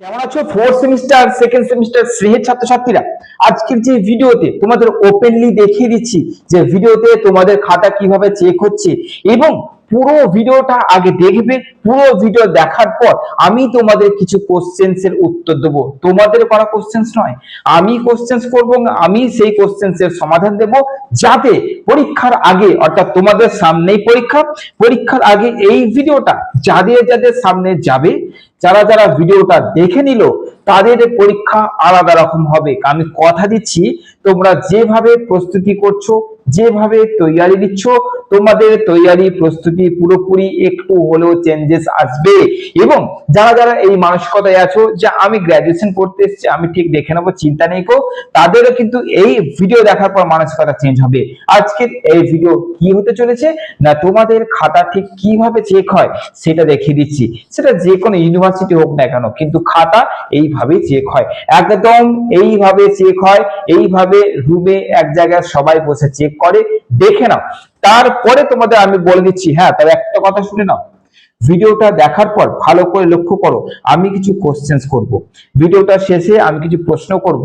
কেমন আছো? Fourth semester second semester শ্রেণির ছাত্রছাত্রীরা? আজকের যে ভিডিওতে তোমাদের ওপেনলি দেখিয়ে দিচ্ছি যে ভিডিওতে তোমাদের খাতা কীভাবে চেক হচ্ছে এবং পুরো ভিডিওটা আগে দেখবে, পুরো ভিডিও দেখার পর আমি তোমাদের কিছু কোশ্চেন্স এর উত্তর দেবো। তোমাদের করা কোশ্চেন্স নয়। আমি কোশ্চেন্স করব, আমি সেই কোশ্চেন্স এর সমাধান দেব যাতে পরীক্ষার আগে, অর্থাৎ তোমাদের সামনেই পরীক্ষা, পরীক্ষার আগে এই ভিডিওটা যাদের যাদের সামনে যাবে যারা যারা ভিডিওটা দেখে নিল, তাদের পরীক্ষা আলাদা রকম হবে। আমি কথা দিচ্ছি, তোমরা যেভাবে প্রস্তুতি করছ যেভাবে তৈয়ারি দিচ্ছ, তোমাদের তৈয়ারি প্রস্তুতি পুরোপুরি একটু হলেও চেঞ্জেস আসবে। এবং যারা যারা এই মানসিকতায় আছো, যে আমি গ্রাজুয়েশন করতে এসেছি, আমি ঠিক দেখে নেব, চিন্তা নেই কো, তাদেরও কিন্তু এই ভিডিও দেখার পর মানসিকতা চেঞ্জ হবে। আজকের এই ভিডিও কি হতে চলেছে? না তোমাদের খাতা ঠিক কীভাবে চেক হয়, সেটা দেখিয়ে দিচ্ছি। সেটা যে কোনো ইউনিভার্সিটি হোক না কেন, কিন্তু খাতা এইভাবে চেক হয়। একদম এইভাবে চেক হয়, এইভাবে রুমে এক জায়গায় সবাই বসে চেক করে দেখে নাও। তারপরে তোমাদের আমি বলে দিচ্ছি হ্যাঁ তবে একটা কথা শুনে নাও। ভিডিওটা দেখার পর ভালো করে লক্ষ্য করো, আমি কিছু কোশ্চেন্স করব। ভিডিওটা শেষে আমি কিছু প্রশ্ন করব,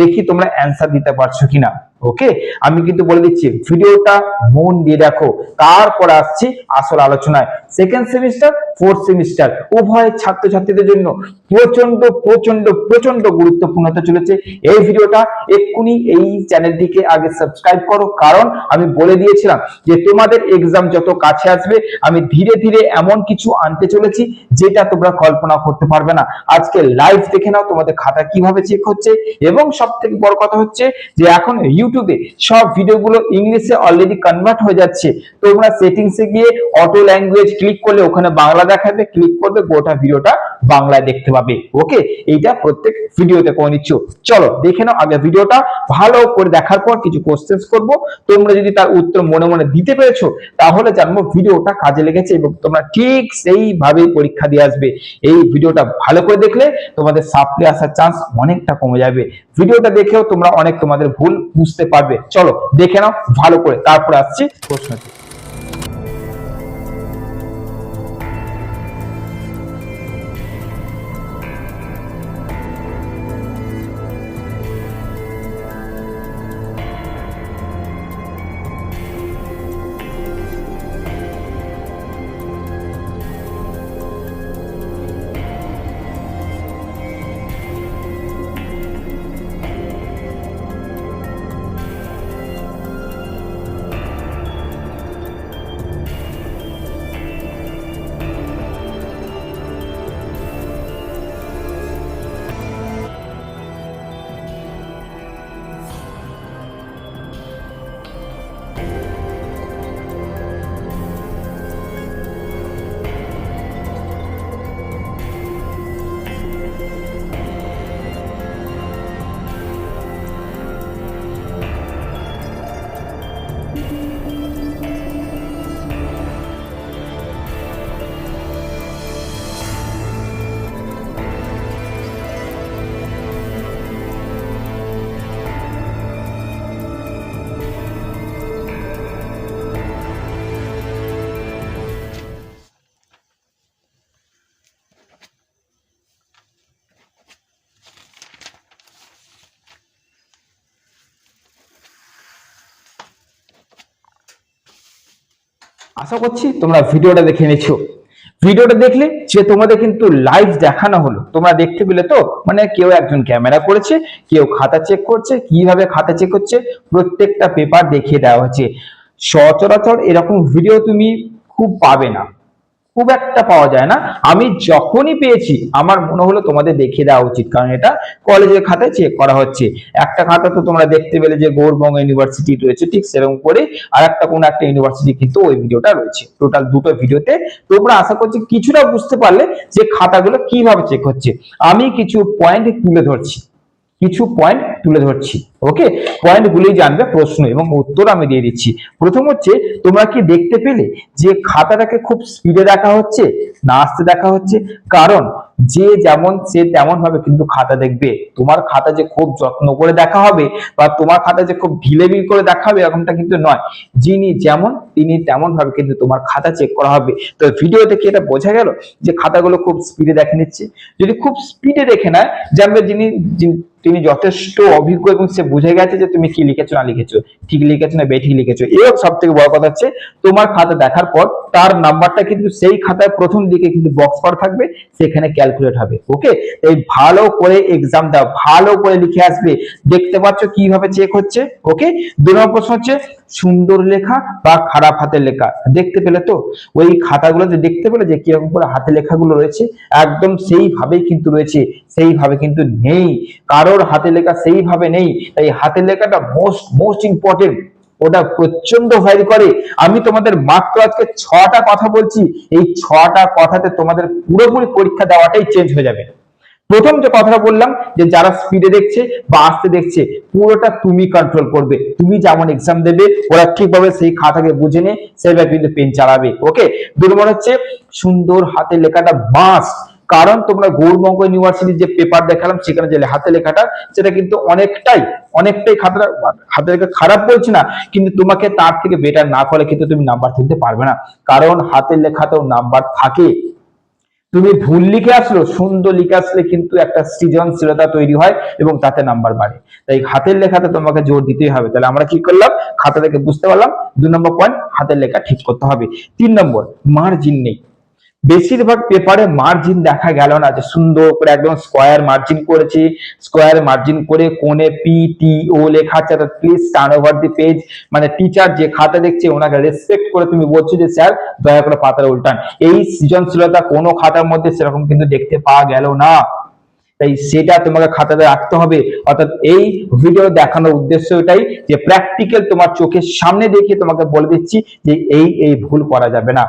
দেখি তোমরা অ্যান্সার দিতে পারছ কিনা। ওকে আমি কিন্তু বলে দিচ্ছি ভিডিওটা মন দিয়ে দেখো। তারপর আসছি আসল আলোচনায়। সেকেন্ড সেমিস্টার ফোর্থ সেমিস্টার উভয় ছাত্রছাত্রীদের জন্য প্রচণ্ড প্রচণ্ড প্রচণ্ড গুরুত্বপূর্ণ হতে চলেছে। এই ভিডিওটা এক্ষুনি এই চ্যানেলটিকে আগে সাবস্ক্রাইব করো। কারণ আমি বলে দিয়েছিলাম যে তোমাদের এক্সাম যত কাছে আসবে, আমি ধীরে ধীরে এমন কিছু আনতে চলেছি, যেটা তোমরা কল্পনা করতে পারবে না। আজকে লাইভ দেখে নাও তোমাদের খাতা কীভাবে চেক হচ্ছে, এবং সব থেকে বড় কথা হচ্ছে যে এখন ইউটিউবে সব ভিডিওগুলো ইংলিশে অলরেডি কনভার্ট হয়ে যাচ্ছে। তোমরা সেটিংসে গিয়ে অটো ল্যাঙ্গুয়েজ ক্লিক করলে ওখানে বাংলা দেখাবে ক্লিক করবে, গোটা ভিডিওটা বাংলায় দেখতে পাবে। ওকে এইটা প্রত্যেক ভিডিওতে করে নিচ্ছ। চলো, দেখে নাও আগে ভিডিওটা ভালো করে দেখার পর কিছু কোশ্চেন্স করব। তোমরা যদি তার উত্তর মনে মনে দিতে পেরেছ, তাহলে জানব ভিডিওটা কাজে লেগেছে এবং তোমরা ঠিক সেইভাবেই পরীক্ষা দিয়ে আসবে। এই ভিডিওটা ভালো করে দেখলে তোমাদের সাপ্লি আসার চান্স অনেকটা কমে যাবে। ভিডিওটা দেখেও তোমরা অনেক তোমাদের ভুল বুঝতে পারবে। চলো, দেখে নাও, ভালো করে। তারপর আসছি প্রশ্নটি। আশা করছি তোমরা ভিডিওটা দেখে নিছো ভিডিওটা দেখলে যে তোমাদের কিন্তু লাইভ দেখানো হলো। তোমরা দেখতে পেলে তো মানে কেউ একজন ক্যামেরা করেছে, কেউ খাতা চেক করছে, কীভাবে খাতা চেক করছে, প্রত্যেকটা পেপার দেখিয়ে দেওয়া হচ্ছে সচরাচর এরকম ভিডিও তুমি খুব পাবে না। খুব একটা পাওয়া যায় না। আমি যখনই পেয়েছি, আমার মনে হলো তোমাদের দেখিয়ে দেওয়া উচিত, কারণ এটা কলেজের খাতায় চেক করা হচ্ছে। একটা খাতা তো তোমরা দেখতে পেলে যে গৌরবঙ্গ ইউনিভার্সিটি রয়েছে, ঠিক সেরকম করে আর একটা কোনো একটা ইউনিভার্সিটি কিন্তু ওই ভিডিওটা রয়েছে। টোটাল দুটো ভিডিওতে তোমরা আশা করছি কিছুটা বুঝতে পারলে যে খাতাগুলো কীভাবে চেক হচ্ছে। আমি কিছু পয়েন্ট তুলে ধরছি। কিছু পয়েন্ট তুলে ধরছি ওকে পয়েন্ট গুলি জানবে প্রশ্ন এবং উত্তর আমি দিয়ে দিচ্ছি। প্রথম হচ্ছে, তোমরা কি দেখতে পেলে যে খাতাটাকে খুব স্পিডে দেখা হচ্ছে, না আস্তে দেখা হচ্ছে? কারণ যে যেমন, সে তেমন ভাবে কিন্তু খাতা দেখবে। তোমার খাতা যে খুব যত্ন করে দেখা হবে বা তোমার খাতা যে খুব ঢিলেবিল করে দেখা হবে, এরকমটা কিন্তু নয়। যিনি যেমন, তিনি তেমন ভাবে কিন্তু তোমার খাতা চেক করা হবে। তো ভিডিও থেকে এটা বোঝা গেল যে খাতাগুলো খুব স্পিডে দেখে নিচ্ছে। যদি খুব স্পিডে দেখে নেয়, জানবে যিনি, যিনি- তিনি যথেষ্ট অভিজ্ঞ এবং সে বুঝে গেছে যে তুমি কি লিখেছো, না লিখেছো, ঠিক লিখেছো না বেঠিক লিখেছো। এর সব থেকে বড় কথা হচ্ছে, তোমার খাতা দেখার পর তার নাম্বারটা কিন্তু সেই খাতায় প্রথম দিকে কিন্তু বক্স করা থাকবে, সেখানে ক্যালকুলেট হবে ওকে এই ভালো করে এক্সাম দাও, ভালো করে লিখে আসবে, দেখতে পাচ্ছ কীভাবে চেক হচ্ছে ওকে দু নম্বর প্রশ্ন হচ্ছে সুন্দর লেখা বা খারাপ হাতের লেখা। দেখতে পেলে তো? ওই খাতাগুলোতে দেখতে পেলে যে কীরকম করে হাতে লেখাগুলো রয়েছে, একদম সেইভাবেই কিন্তু রয়েছে, সেইভাবে কিন্তু নেই। কারোর হাতে লেখা সেইভাবে নেই। তাই হাতের লেখাটা মোস্ট মোস্ট ইম্পর্টেন্ট ওটা প্রচণ্ড ভ্যারি করে। আমি তোমাদের মাত্র আজকে ছটা কথা বলছি। এই ছটা কথাতে তোমাদের পুরোপুরি পরীক্ষা দেওয়াটাই চেঞ্জ হয়ে যাবে। প্রথম যে কথাটা বললাম, যে যারা স্পিডে দেখছে বা আসতে দেখছে, পুরোটা তুমি কন্ট্রোল করবে। তুমি যেমন এক্সাম দেবে, ওরা ঠিকভাবে সেই খাতাকে বুঝে নিয়ে সেইভাবে কিন্তু পেন চালাবে। ওকে দুই নম্বর হচ্ছে সুন্দর হাতের লেখাটা মাস্ট কারণ তোমরা গৌরবঙ্গ ইউনিভার্সিটির যে পেপার দেখালাম, সেখানে যে হাতে লেখাটা, সেটা কিন্তু অনেকটাই অনেকটাই খাতাটা হাতে লেখা খারাপ বলছি না, কিন্তু তোমাকে তার থেকে বেটার না করলে কিন্তু তুমি নাম্বার তুলতে পারবে না। কারণ হাতের লেখাতেও নাম্বার থাকে। তুমি ভুল লিখে আসলো, সুন্দর লিখে আসলে কিন্তু একটা সৃজনশীলতা তৈরি হয় এবং তাতে নাম্বার বাড়ে। তাই হাতের লেখাতে তোমাকে জোর দিতেই হবে। তাহলে আমরা কি করলাম? খাতা থেকে বুঝতে পারলাম দুই নম্বর পয়েন্ট হাতের লেখা ঠিক করতে হবে। তিন নম্বর মার্জিন নেই। বেশিরভাগ পেপারে মার্জিন দেখা গেল না, যে সুন্দর করে একদম স্কোয়ার মার্জিন করেছে স্কোয়ার মার্জিন করে কোণে পি টি ও লেখা আছে please turn over the page মানে টিচার যে খাতা দেখছে ওনাকে রেসপেক্ট করে তুমি বলছো যে, স্যার, দয়া করে পাতার উল্টান। এই সৃজনশীলতা কোনো খাতার মধ্যে সেরকম কিন্তু দেখতে পাওয়া গেল না। তাই সেটা তোমাকে খাতাতে রাখতে হবে। অর্থাৎ এই ভিডিও দেখানোর উদ্দেশ্য এটাই যে প্র্যাকটিক্যাল তোমার চোখের সামনে দেখিয়ে তোমাকে বলে দিচ্ছি যে এই এই ভুল করা যাবে না।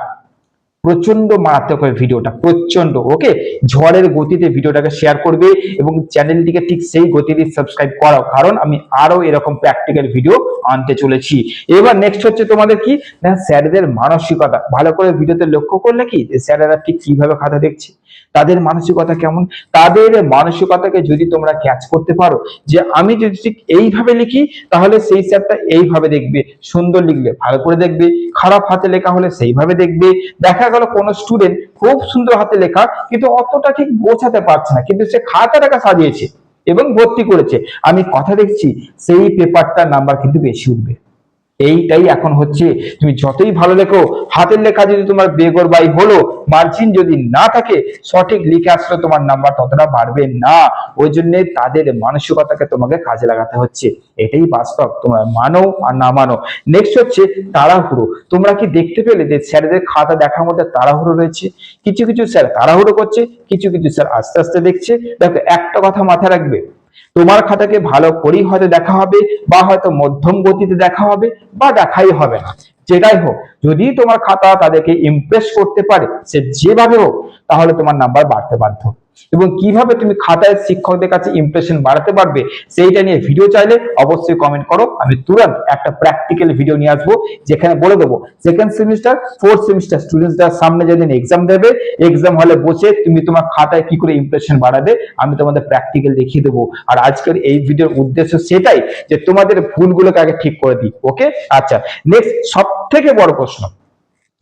প্রচণ্ড মারাত্মক হয় ভিডিওটা প্রচণ্ড ওকে ঝড়ের গতিতে ভিডিওটাকে শেয়ার করবে এবং চ্যানেলটিকে ঠিক সেই গতিতে সাবস্ক্রাইব করাও। কারণ আমি আরও এরকম প্র্যাকটিক্যাল ভিডিও আনতে চলেছি। এবার নেক্সট হচ্ছে তোমাদের কি? না, স্যারদের মানসিকতা। ভালো করে ভিডিওতে লক্ষ্য করলে কি? যে স্যারেরা ঠিক কীভাবে খাতা দেখছে? তাদের মানসিকতা কেমন? তাদের মানসিকতাকে যদি তোমরা ক্যাচ করতে পারো, যে আমি যদি ঠিক এইভাবে লিখি, তাহলে সেই স্যারটা এইভাবে দেখবে, সুন্দর লিখলে ভালো করে দেখবে, খারাপ হাতে লেখা হলে সেইভাবে দেখবে। দেখা গেল কোনো স্টুডেন্ট খুব সুন্দর হাতে লেখা, কিন্তু অতটা ঠিক বোঝাতে পারছে না। কিন্তু সে খাতাটাকে সাজিয়েছে এবং ভর্তি করেছে। আমি কথা দেখছি সেই পেপারটার নাম্বার কিন্তু বেশি উঠবে। এইটাই এখন হচ্ছে। তুমি যতই ভালো লেখো, হাতের লেখা যদি তোমার বেগর বাই হলো মার্জিন যদি না থাকে, সঠিক লিখে আসলে তোমার নাম্বার ততটা বাড়বে না। ওই জন্য তাদের মানসিকতাকে তোমাকে কাজে লাগাতে হচ্ছে। এটাই বাস্তব। তোমরা মানো আর না মানো। নেক্সট হচ্ছে তাড়াহুড়ো। তোমরা কি দেখতে পেলে যে স্যারদের খাতা দেখার মধ্যে তাড়াহুড়ো রয়েছে? কিছু কিছু স্যার তাড়াহুড়ো করছে, কিছু কিছু স্যার আস্তে আস্তে দেখছে। দেখো, একটা কথা মাথায় রাখবে। তোমার খাতাকে ভালো করেই হয়তো দেখা হবে বা হয়তো মধ্যম গতিতে দেখা হবে বা দেখাই হবে না। যেটাই হোক, যদি তোমার খাতা তাদেরকে ইমপ্রেস করতে পারে, সে যেভাবে হোক, তাহলে তোমার নাম্বার বাড়তে বাধ্য। এবং কীভাবে তুমি খাতায় শিক্ষকদের কাছে ইমপ্রেশন বাড়াতে পারবে সেইটা নিয়ে ভিডিও চাইলে অবশ্যই কমেন্ট করো। আমি তুরন্ত একটা প্র্যাকটিক্যাল ভিডিও নিয়ে আসব, যেখানে বলে দেবো সেকেন্ড সেমিস্টার ফোর্থ সেমিস্টার স্টুডেন্টসরা সামনে যেদিন এক্সাম দেবে এক্সাম হলে বসে তুমি তোমার খাতায় কি করে ইমপ্রেশন বাড়াবে, আমি তোমাদের প্র্যাকটিক্যাল দেখিয়ে দেবো। আর আজকের এই ভিডিওর উদ্দেশ্য সেটাই যে তোমাদের ভুলগুলোকে আগে ঠিক করে দিই ওকে আচ্ছা নেক্সট সব থেকে বড় প্রশ্ন।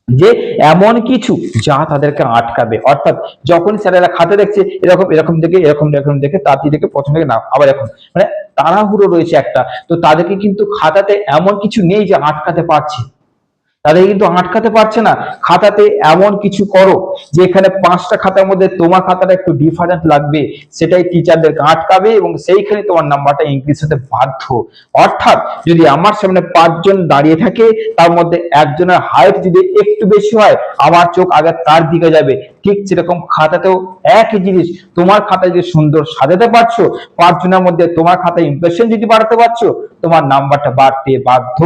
যে এমন কিছু যা তাদেরকে আটকাবে। অর্থাৎ যখন স্যারেরা খাতে দেখছে, এরকম এরকম দেখে, এরকম এরকম দেখে তাঁতি দেখে প্রথম থেকে না, আবার এখন। মানে তাড়াহুড়ো রয়েছে একটা। তো তাদেরকে কিন্তু খাতাতে এমন কিছু নেই যে আটকাতে পারছে। তাদের কিন্তু আটকাতে পারছে না। খাতাতে এমন কিছু করো যে এখানে পাঁচটা খাতার মধ্যে তোমার খাতাটা একটু ডিফারেন্ট লাগবে, সেটাই টিচারদেরকে আটকাবে এবং সেইখানে তোমার নাম্বারটা ইনক্রিজ হতে বাধ্য। অর্থাৎ যদি আমার সামনে পাঁচজন দাঁড়িয়ে থাকে, তার মধ্যে একজনের হাইট যদি একটু বেশি হয়, আমার চোখ আগে তার দিকে যাবে। ঠিক সেরকম খাতাতেও একই জিনিস, তোমার খাতা যদি সুন্দর সাজাতে পারছ, পাঁচজনের মধ্যে তোমার খাতায় ইমপ্রেশন যদি বাড়াতে পারছ, তোমার নাম্বারটা বাড়তে বাধ্য।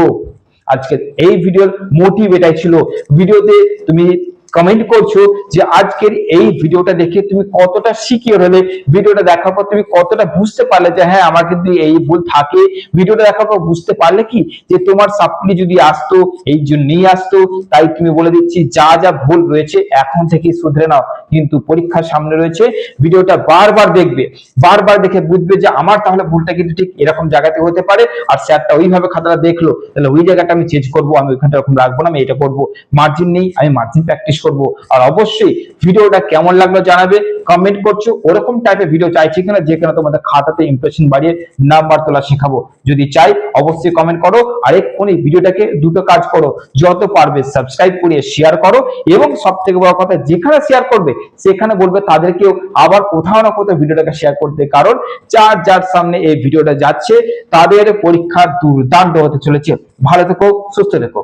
আজকে এই ভিডিওর মোটিভ এটাই ছিল। ভিডিওতে তুমি কমেন্ট করছ যে আজকের এই ভিডিওটা দেখে তুমি কতটা সিকিওর হলে, ভিডিওটা দেখার পর তুমি কতটা বুঝতে পারলে যে হ্যাঁ আমার কিন্তু এই ভুল থাকে। ভিডিওটা দেখার পর বুঝতে পারলে কি? যে তোমার সাপ্লি যদি আসতো, এই জন্যই আসতো। তাই তুমি বলে দিচ্ছি, যা যা ভুল রয়েছে এখন থেকে শুধরে নাও। কিন্তু পরীক্ষার সামনে রয়েছে, ভিডিওটা বারবার দেখবে। বারবার দেখে বুঝবে যে আমার তাহলে ভুলটা কিন্তু ঠিক এরকম জায়গাতে হতে পারে। আর স্যারটা ওইভাবে খাতাটা দেখল, তাহলে ওই জায়গাটা আমি চেঞ্জ করব, আমি ওইখানটা এরকম রাখব না, আমি এটা করব। মার্জিন নেই, আমি মার্জিন প্র্যাকটিস করব। আর অবশ্যই ভিডিওটা কেমন লাগল জানাবে কমেন্ট করছ, ওরকম টাইপের ভিডিও চাইছি কিনা, যেখানে তোমাদের খাতাতে ইমপ্রেশন বাড়িয়ে নাম্বার তোলা শেখাবো। যদি চাই, অবশ্যই কমেন্ট করো, আর এক্ষুনি ভিডিওটাকে দুটো কাজ করো, যত পারবে সাবস্ক্রাইব করিয়ে শেয়ার করো, এবং সব থেকে বড় কথা, যেখানে শেয়ার করবে, সেখানে বলবে তাদেরকেও আবার কোথাও না কোথাও ভিডিওটাকে শেয়ার করতে। কারণ যার যার সামনে এই ভিডিওটা যাচ্ছে, তাদের পরীক্ষা দুর্দান্ত হতে চলেছে। ভালো থেকো, সুস্থ থেকো।